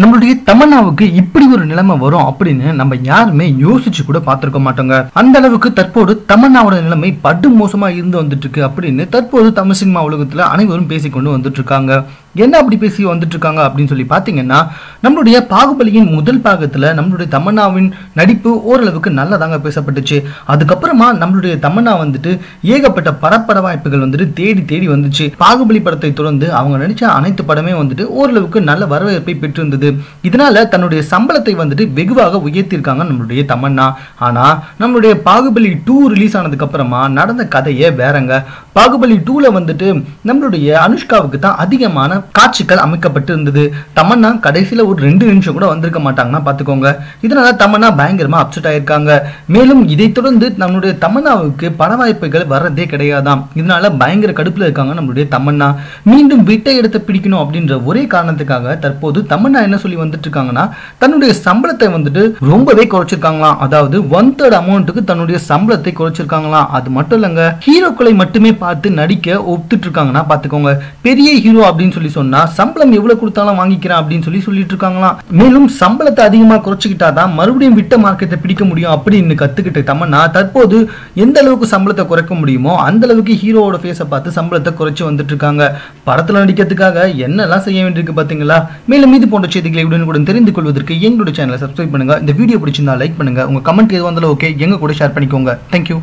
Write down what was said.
நம்மளுடைய தமன்னாவுக்கு இப்படி ஒரு நிலைமை வரும் அப்படின்னு நம்ம யாருமே யோசிச்சு கூட பார்த்துருக்க மாட்டோங்க. அந்த அளவுக்கு தற்போது தமன்னாவோட நிலைமை படு மோசமா இருந்து வந்துட்டு இருக்கு அப்படின்னு தற்போது தமிழ் சினிமா உலகத்துல அனைவரும் பேசிக்கொண்டு வந்துட்டு இருக்காங்க என்ன அப்படி பேசி வந்துட்டு இருக்காங்க அப்படின்னு சொல்லி பாத்தீங்கன்னா நம்மளுடைய பாகுபலியின் முதல் பாகத்துல நம்மளுடைய தமன்னாவின் நடிப்பு ஓரளவுக்கு நல்லதாங்க பேசப்பட்டுச்சு. அதுக்கப்புறமா நம்மளுடைய தமன்னா வந்துட்டு ஏகப்பட்ட பரப்பட வாய்ப்புகள் வந்துட்டு தேடி தேடி வந்துச்சு. பாகுபலி படத்தை தொடர்ந்து அவங்க நடிச்ச அனைத்து படமே வந்துட்டு ஓரளவுக்கு நல்ல வரவேற்பை பெற்றிருந்தது. இதனால தன்னுடைய சம்பளத்தை வந்துட்டு வெகுவாக உயர்த்தியிருக்காங்க நம்மளுடைய தமன்னா. ஆனா நம்மளுடைய பாகுபலி டூ ரிலீஸ் ஆனதுக்கு அப்புறமா நடந்த கதையே வேறங்க. பாகுபலி டூல வந்துட்டு நம்மளுடைய அனுஷ்காவுக்கு தான் அதிகமான காட்சிகள் அமைக்கப்பட்டு இருந்தது தமன்னா கடைசியில ஒரு ரெண்டு நிமிஷம் கூட வந்திருக்க மாட்டாங்கன்னா பாத்துக்கோங்க இதனால தமன்னா பயங்கரமா அப்செட் ஆயிருக்காங்க. மேலும் இதைத் தொடர்ந்து நம்மளுடைய தமன்னாவுக்கு பட வாய்ப்புகள் வர்றதே கிடையாதாம். இதனால பயங்கர கடுப்புல இருக்காங்க நம்மளுடைய தமன்னா. மீண்டும் விட்ட இடத்தை பிடிக்கணும் அப்படின்ற ஒரே காரணத்துக்காக தற்போது தமன்னா என்ன சொல்லி வந்துட்டு இருக்காங்கன்னா தன்னுடைய சம்பளத்தை வந்துட்டு ரொம்பவே குறைச்சிருக்காங்களாம். அதாவது ஒன் தேர்ட் அமௌண்ட்டுக்கு தன்னுடைய சம்பளத்தை குறைச்சிருக்காங்களாம். அது மட்டும் இல்லைங்க ஹீரோக்களை மட்டுமே பார்த்து நடிக்க ஒத்துட்டு இருக்காங்கன்னா பாத்துக்கோங்க பெரிய ஹீரோ அப்படின்னு சொல்லி சொன்னா சம்பளம் எவ்வளவு கொடுத்தாலும் வாங்கிக்கிறேன் அப்படின்னு சொல்லி சொல்லிட்டு இருக்காங்களாம். மேலும் சம்பளத்தை அதிகமா குறைச்சிக்கிட்டாதான் மறுபடியும் விட்ட மார்க்கெட்டை பிடிக்க முடியும் அப்படின்னு கத்துக்கிட்ட தமன்னா தற்போது எந்த அளவுக்கு சம்பளத்தை குறைக்க முடியுமோ அந்த அளவுக்கு ஹீரோவோட ஃபேஸை பார்த்து சம்பளத்தை குறைச்சி வந்துட்டு இருக்காங்க படத்துல நடிக்கிறதுக்காக என்னெல்லாம் செய்ய வேண்டியிருக்கு பாத்தீங்களா? மேலும் இது போன்ற செய்திகளை உடனுக்குடன் தெரிந்து கொள்வதற்கு எங்களோட சேனலை சப்ஸ்கிரைப் பண்ணுங்க. இந்த வீடியோ பிடிச்சிருந்தா லைக் பண்ணுங்க. உங்க கமெண்ட் எது வந்தாலும் ஓகே எங்க கூட ஷேர் பண்ணிக்கோங்க. தேங்க்யூ